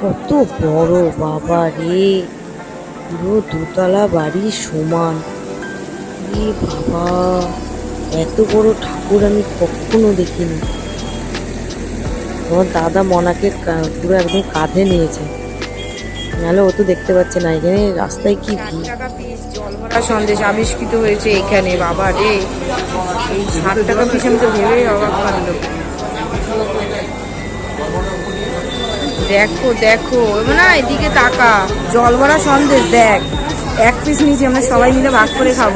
কত বড় বাবা রে। পুরো দোতলা বাড়ি সমান। রে বাবা এত বড় ঠাকুর আমি কখনো দেখিনি। আমার দাদা মনাকে পুরো একদম কাঁধে নিয়েছে। নাহলে ও তো দেখতে পাচ্ছে না এখানে রাস্তায় কি টাকা পিস জল ভরা সন্দেশ আবিষ্কৃত হয়েছে এখানে বাবা রে। এই ষাট টাকা পিস আমি তো ভেবেই অবাক দেখো দেখো না এদিকে তাকা। জল ভরা সন্দেশ দেখ এক পিস নিয়েছি আমরা সবাই মিলে ভাগ করে খাব।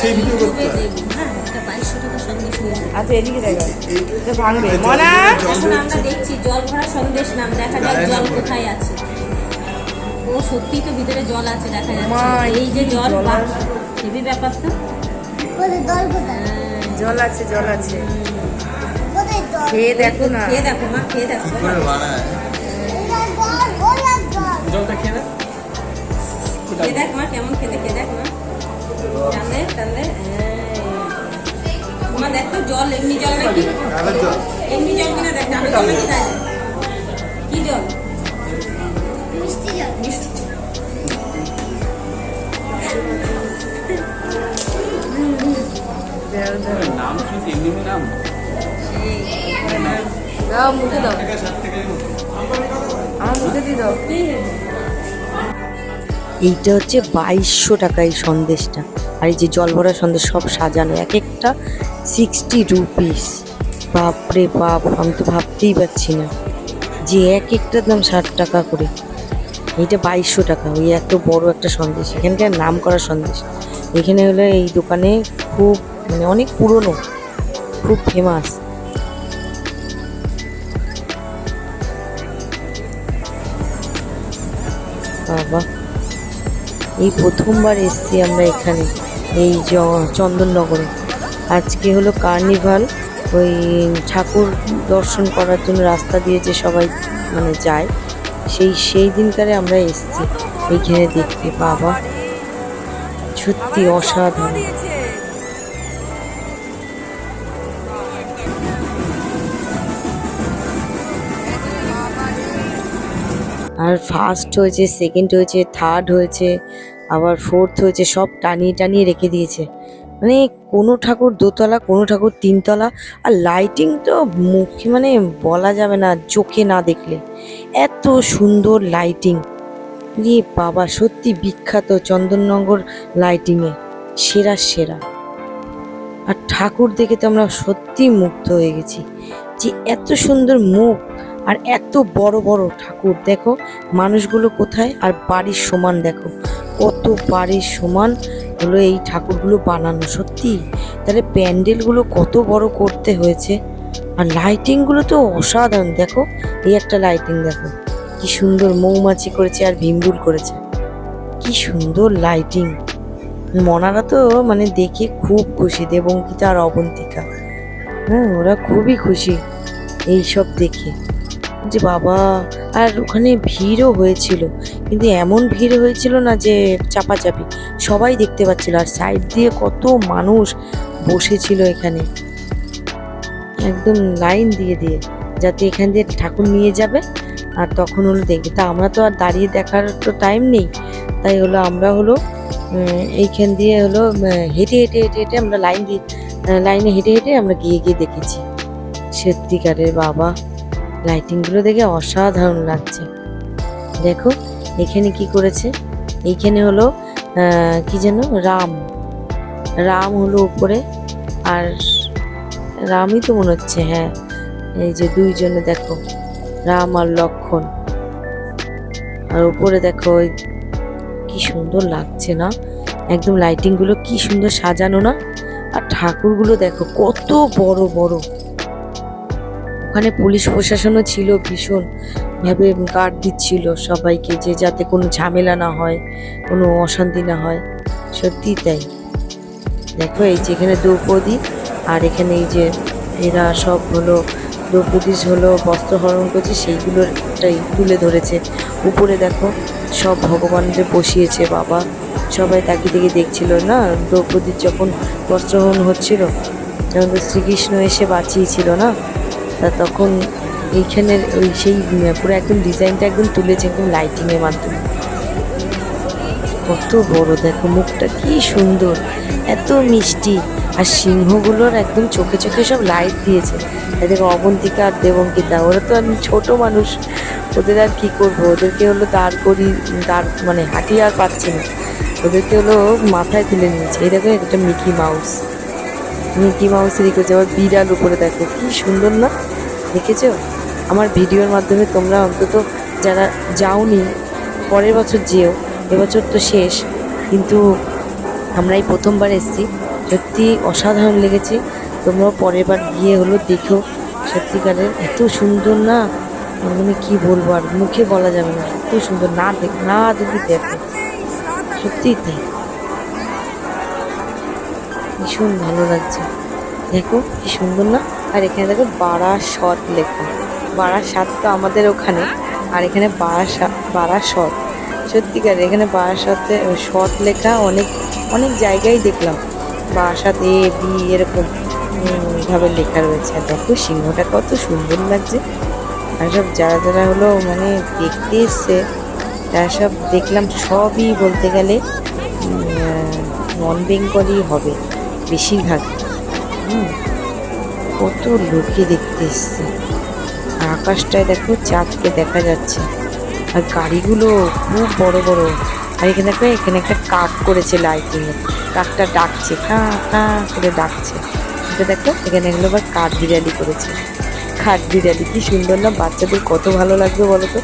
সেই ভিডিও করতে হয়। আচ্ছা এদিকে দেখো। ভাঙবে। মনা এখন আমরা দেখছি জল ভরা সন্দেশ নাম দেখা যাক জল কোথায় আছে। ও সত্যি তো ভিতরে জল আছে দেখা মা, যাচ্ছে এই যে জল হেভি ব্যাপার তো। জল আছে জল আছে। খেয়ে দেখো না। খেয়ে দেখো মা খেয়ে দেখো। করে বানায়? খেয়ে দেখ মা কেমন খেতে খেয়ে দেখ মা। টানলে টানলে মা দেখ তো জল এমনি জল নাকি? এমনি জল কিনা দেখ ডাবের জল। নাকি এইটা হচ্ছে বাইশশো টাকা এই সন্দেশটা। আর এই যে জল ভরা সন্দেশ সব সাজানো, এক একটা সিক্সটি রুপিস বাপরে বাপ, আমি তো ভাবতেই পারছি না যে এক একটার দাম ষাট টাকা করে। এইটা বাইশশো টাকা, ওই এত বড় একটা সন্দেশ। এখানকার নাম করা সন্দেশ। এখানে হলো এই দোকানে খুব মানে অনেক পুরনো, খুব ফেমাস বাবা, এই প্রথমবার এসছি আমরা এখানে, এই চন্দননগরে। আজকে হলো কার্নিভাল, ওই ঠাকুর দর্শন করার জন্য রাস্তা দিয়ে যে সবাই মানে যায়, সেই সেই দিনকারে আমরা এসছি। এইখানে দেখতে, বাবা, সত্যি অসাধারণ। আর ফার্স্ট হয়েছে সেকেন্ড হয়েছে থার্ড হয়েছে, আবার ফোর্থ হয়েছে, সব টানিয়ে টানিয়ে রেখে দিয়েছে। মানে কোনো ঠাকুর দোতলা, কোনো ঠাকুর তিনতলা, আর লাইটিং তো মুখে মানে বলা যাবে না, চোখে না দেখলে। এত সুন্দর লাইটিং রে বাবা, সত্যি বিখ্যাত চন্দননগর লাইটিংয়ে সেরা সেরা। আর ঠাকুর দেখে তো আমরা সত্যি মুগ্ধ হয়ে গেছি। যে এত সুন্দর মুখ আর এত বড় বড় ঠাকুর, দেখো মানুষগুলো কোথায় আর বাড়ির সমান, দেখো কত বাড়ির সমান হলো এই ঠাকুরগুলো বানানো, সত্যি? তাহলে প্যান্ডেলগুলো কত বড় করতে হয়েছে। আর লাইটিংগুলো তো অসাধারণ, দেখো এই একটা লাইটিং দেখো কি সুন্দর মৌমাছি করেছে আর ভীমরুল করেছে। কি সুন্দর লাইটিং মনারা তো মানে দেখে খুব খুশি, দেবঙ্কিতা আর অবন্তিকা। হ্যাঁ ওরা খুবই খুশি এইসব দেখে। যে বাবা, আর ওখানে ভিড়ও হয়েছিল। কিন্তু এমন ভিড় হয়েছিল না যে চাপাচাপি। সবাই দেখতে পাচ্ছিল, আর সাইড দিয়ে কত মানুষ বসেছিল এখানে। একদম লাইন দিয়ে দিয়ে, যাতে এখান দিয়ে ঠাকুর নিয়ে যাবে, আর তখন হলো দেখবে। তা আমরা তো আর দাঁড়িয়ে দেখার তো টাইম নেই। তাই হলো আমরা হলো এইখান দিয়ে হলো হেঁটে হেঁটে হেঁটে হেঁটে আমরা লাইন দিয়ে লাইনে হেঁটে হেঁটে আমরা গিয়ে গিয়ে দেখেছি। সত্যিকারের বাবা। লাইটিংগুলো দেখে অসাধারণ লাগছে। দেখো, এখানে কি করেছে? এইখানে হলো কি যেন? রাম। রাম হলো উপরে, আর রামই তো মনে হচ্ছে হ্যাঁ। এই যে দুইজনে দেখো, রাম আর লক্ষণ। আর উপরে দেখো, ওই কি সুন্দর লাগছে না? একদম লাইটিংগুলো কি সুন্দর সাজানো না? আর ঠাকুরগুলো দেখো, কত বড় বড়। ওখানে পুলিশ প্রশাসনও ছিল ভীষণ, ভাবে গার্ড দিচ্ছিল সবাইকে যে যাতে কোনো ঝামেলা না হয়, কোনো অশান্তি না হয়। সত্যি তাই। দেখো এই যে এখানে দ্রৌপদী, আর এখানে এই যে এরা সব হলো, দ্রৌপদী হলো বস্ত্র হরণ করছে, সেইগুলোটাই তুলে ধরেছে। উপরে দেখো সব ভগবানদের বসিয়েছে বাবা। সবাই তাকিয়ে থেকে দেখছিল না, দ্রৌপদীর যখন বস্ত্রহরণ হচ্ছিল যেমন তো শ্রীকৃষ্ণ এসে বাঁচিয়েছিল না? তা তখন এইখানের ওই সেই পুরো একদম ডিজাইনটা একদম তুলেছে একদম লাইটিংয়ের মাধ্যমে। কত বড়, দেখো মুখটা কি সুন্দর, এত মিষ্টি। আর সিংহগুলোর একদম চোখে চোখে সব লাইট দিয়েছে। এদের অবন্তিকা আর দেবঙ্কিতা, ওরা তো আমি ছোট মানুষ, ওদের আর কী করব? ওদেরকে হলো দাঁড় করি, দাঁড় মানে হাঁটিয়ে আর পাচ্ছি না। ওদেরকে হলো মাথায় তুলে নিয়েছে। এই দেখো একটা মিকি মাউস, মিকি মাউসের রেখেছে আবার বিড়াল উপরে দেখো, কি সুন্দর না? দেখেছ আমার ভিডিওর মাধ্যমে তোমরা অন্তত যারা যাওনি, পরের বছর যেও, এবছর তো শেষ, কিন্তু আমরা এই প্রথমবার এসেছি। সত্যি অসাধারণ লেগেছে। তোমরাও পরের বার গিয়ে হলো দেখো। সত্যিকারের এত সুন্দর না? মানে কি বলব আর মুখে বলা যাবে না। এত সুন্দর, না দেখ, না যদি দেখো। সত্যিই তাই। ভীষণ ভালো লাগছে। দেখো, কি সুন্দর না? আর এখানে দেখো বারাসত লেখা। বারাসাত তো আমাদের ওখানে, আর এখানে বারাসা, বারাসত। সত্যিকার, এখানে বারাসাতে সৎ লেখা অনেক অনেক জায়গায় দেখলাম। বারাসাত এ, বি এরকম ভাবে লেখা রয়েছে। আর দেখো সিংহটা কত সুন্দর লাগছে। আর সব যারা যারা হলো মানে দেখতে এসছে, তারা সব দেখলাম সবই বলতে গেলে নন বেঙ্গলি হবে বেশিরভাগ। হুম। কত লোকে দেখতে এসছে। আর আকাশটায় দেখো, চাঁদকে দেখা যাচ্ছে। আর গাড়িগুলো খুব বড় বড়। আর এখানে দেখো, এখানে একটা কাক করেছে লাইটিং কাকটা ডাকছে কা কা করে ডাকছে। এটা দেখো, এখানে এগুলো আবার কাঠ বিড়ালি করেছে। কাঠ বিড়ালি, কি সুন্দর না? বাচ্চাদের কত ভালো লাগবে বলো তো?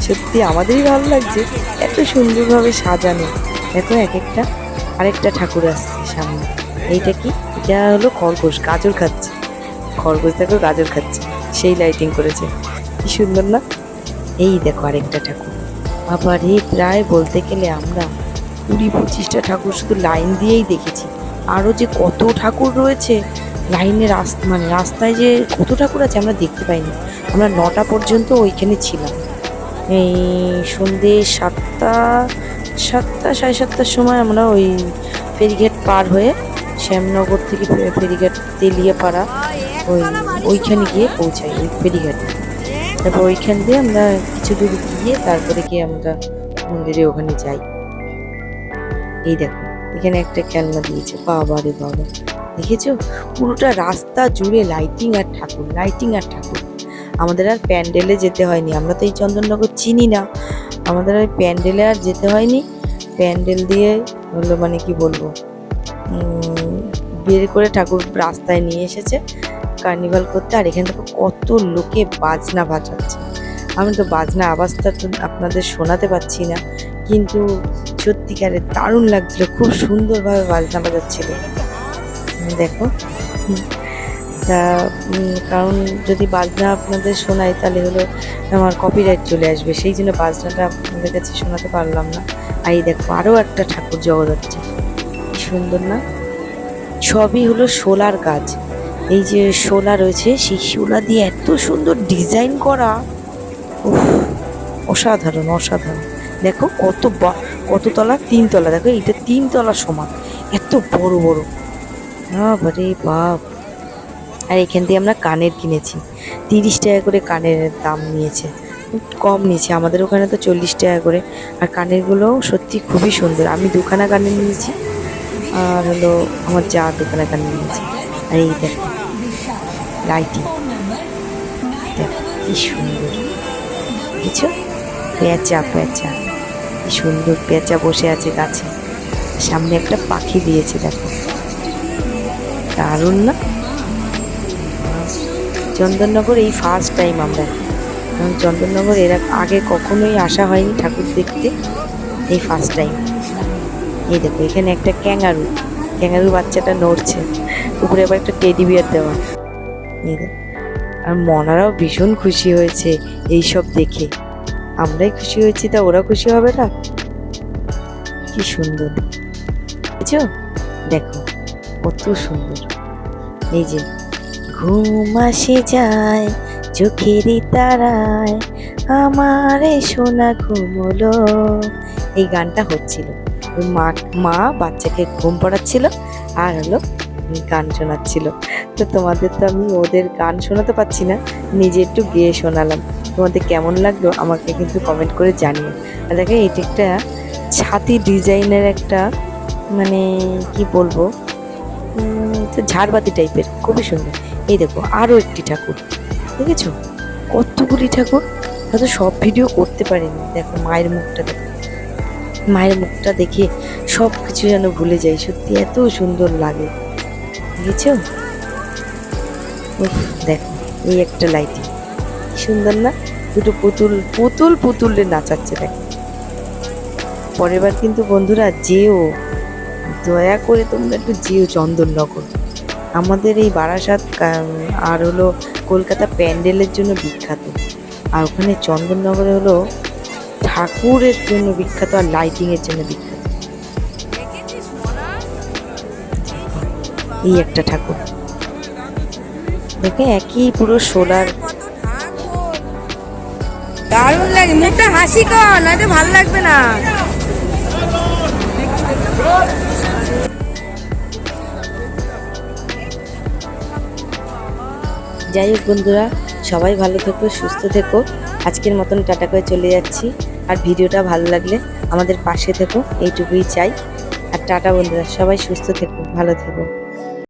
সত্যি আমাদেরই ভালো লাগছে। এত সুন্দরভাবে সাজানো। দেখো, এক একটা, আরেকটা ঠাকুর আসছে সামনে। এইটা কি? এটা হলো খরগোশ, গাজর খাচ্ছে। খরগোশ দেখো, গাজর খাচ্ছে। সেই লাইটিং করেছে। কি সুন্দর না? এই দেখো আরেকটা ঠাকুর। আবার এই প্রায় বলতে গেলে আমরা কুড়ি পঁচিশটা ঠাকুর শুধু লাইন দিয়েই দেখেছি। আরও যে কত ঠাকুর রয়েছে লাইনে রাস্তা মানে রাস্তায় যে কত ঠাকুর আছে আমরা দেখতে পাইনি। আমরা নটা পর্যন্ত ওইখানে ছিলাম। এই সন্ধে সাতটা সাতটা, সাড়ে সাতটার সময় আমরা ওই ফেরিঘাট পার হয়ে শ্যামনগর থেকে ফেরিঘাট তেলিয়াপাড়া ওই ওইখানে গিয়ে পৌঁছাই, ওই ফেরিঘাটে। তারপর ওইখান দিয়ে আমরা কিছু দূর গিয়ে তারপরে গিয়ে আমরা মন্দিরে ওখানে যাই। এই দেখো, এখানে একটা খেলনা দিয়েছে বাবা রে বাবা। দেখেছ? পুরোটা রাস্তা জুড়ে লাইটিং আর ঠাকুর লাইটিং আর ঠাকুর। আমাদের আর প্যান্ডেলে যেতে হয়নি, আমরা তো এই চন্দননগর চিনি না। আমাদের ওই প্যান্ডেলে আর যেতে হয়নি। প্যান্ডেল দিয়ে হলো মানে কি বলব? বের করে ঠাকুর রাস্তায় নিয়ে এসেছে। কার্নিভাল করতে, আর এখানে থেকে কত লোকে বাজনা বাজাচ্ছে। আমি তো বাজনা আওয়াজটা তো আপনাদের শোনাতে পারছি না, কিন্তু সত্যিকারে দারুণ লাগছিল, খুব সুন্দরভাবে বাজনা বাজাচ্ছিল। দেখো তা কারণ যদি বাজনা আপনাদের শোনাই, তাহলে হলো আমার কপিরাইট চলে আসবে, সেই জন্য বাজনাটা আপনাদের কাছে শোনাতে পারলাম না। আর এই দেখো, আরও একটা ঠাকুর জগৎ হচ্ছে সুন্দর না? সবই হলো শোলার কাজ এই যে শোলা রয়েছে, সেই শোলা দিয়ে এত সুন্দর ডিজাইন করা। অসাধারণ অসাধারণ। দেখো কত বা- কত তলা? তিন তলা। দেখো এটা তিন তলা সমান। এত বড় বড়। বাবারে বাপ। আর এখান দিয়ে আমরা কানের কিনেছি। তিরিশ টাকা করে কানের দাম নিয়েছে। কম নিয়েছে। আমাদের ওখানে তো চল্লিশ টাকা করে। আর কানেরগুলোও সত্যি খুবই সুন্দর। আমি দুখানা কানের নিয়েছি। আর হলো আমার যা দুখানা কানের নিয়েছে। আর এই দেখো। লাইটিং। কি সুন্দর। দেখেছ পেঁচা পেঁচা। কি সুন্দর পেঁচা বসে আছে গাছে। সামনে একটা পাখি দিয়েছে, দেখো। দারুণ না? চন্দননগর এই ফার্স্ট টাইম আমরা। কারণ চন্দননগর এর আগে কখনোই আসা হয়নি ঠাকুর দেখতে। এই ফার্স্ট টাইম এই দেখো, এখানে একটা ক্যাঙ্গারু। ক্যাঙ্গারু বাচ্চাটা নড়ছে। উপরে আবার একটা টেডি বিয়ার দেওয়া। দেখো আর মনারাও ভীষণ খুশি হয়েছে এই সব দেখে। আমরাই খুশি হয়েছি তা ওরা খুশি হবে না? কি সুন্দর। বুঝছ? দেখো, কত সুন্দর। এই যে, ঘুম আসে যায় চোখেরই তারায়, আমারে সোনা ঘুমলো। এই গানটা হচ্ছিল। মা মা বাচ্চাকে ঘুম পড়াচ্ছিল, আর হলো গান শোনাচ্ছিল। তো তোমাদের তো আমি ওদের গান শোনাতে পারছি না, নিজে একটু গেয়ে শোনালাম। তোমাদের কেমন লাগল আমাকে কিন্তু কমেন্ট করে জানিও। আর দেখো, এটি একটা ছাতি ডিজাইনের একটা মানে কি বলব ঝাড়বাতি টাইপের খুবই সুন্দর। এই দেখো আরও একটি ঠাকুর, দেখেছ? কতগুলি ঠাকুর? হয়তো সব ভিডিও করতে পারিনি। দেখো, মায়ের মুখটা দেখো। মায়ের মুখটা দেখে সব কিছু যেন ভুলে যাই, সত্যি এত সুন্দর লাগে। দেখেছ? উফ, দেখো, এই একটা লাইটিং সুন্দর না? দুটো পুতুল পুতুল পুতুলে নাচাচ্ছে, দেখো। পরের বার কিন্তু বন্ধুরা যেও। দয়া করে তোমরা একটু যেও চন্দননগর। আমাদের এই বারাসাত আর হলো কলকাতা প্যান্ডেলের জন্য বিখ্যাত। আর ওখানে চন্দননগরে হলো ঠাকুরের জন্য বিখ্যাত আর লাইটিংয়ের জন্য বিখ্যাত। এই একটা ঠাকুর। দেখে একই পুরো সোলার। দারুণ লাগে মুখটা হাসি কর নয়তো ভালো লাগবে না। যাই হোক বন্ধুরা সবাই ভালো থেকো সুস্থ থেকো। আজকের মতন টাটা করে চলে যাচ্ছি। আর ভিডিওটা ভালো লাগলে আমাদের পাশে থেকো এইটুকুই চাই। আর টাটা বন্ধুরা সবাই সুস্থ থেকো ভালো থেকো।